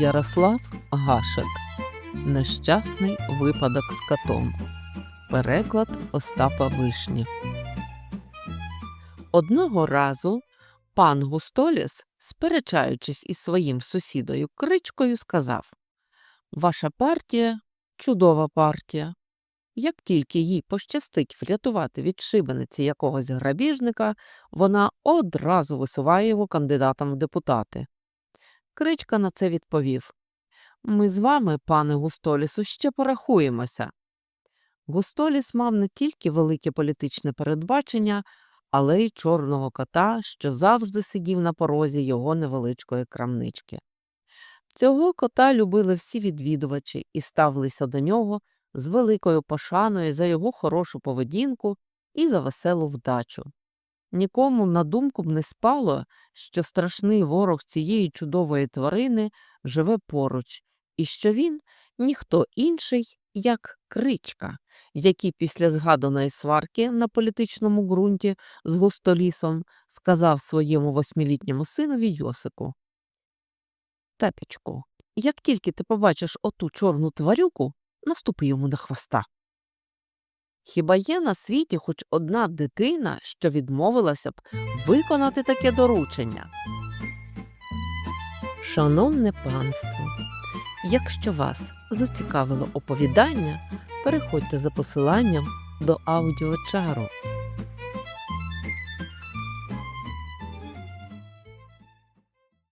Ярослав Гашек. Нещасний випадок з котом. Переклад Остапа Вишні. Одного разу пан Густоліс, сперечаючись із своїм сусідою кричкою, сказав Ваша партія чудова партія. Як тільки їй пощастить врятувати від шибениці якогось грабіжника, вона одразу висуває його кандидатом в депутати. Кричка на це відповів Ми з вами, пане Густолісу, ще порахуємося. Густоліс мав не тільки велике політичне передбачення, але й чорного кота, що завжди сидів на порозі його невеличкої крамнички. Цього кота любили всі відвідувачі і ставилися до нього з великою пошаною за його хорошу поведінку і за веселу вдачу. Нікому на думку б не спало, що страшний ворог цієї чудової тварини живе поруч, і що він ніхто інший, як кричка, який після згаданої сварки на політичному ґрунті з густолісом сказав своєму восьмилітньому синові Йосику. Тепечку, як тільки ти побачиш оту чорну тварюку, наступи йому на хвоста. Хіба є на світі хоч одна дитина, що відмовилася б виконати таке доручення? Шановне панство, якщо вас зацікавило оповідання, переходьте за посиланням до аудіочару.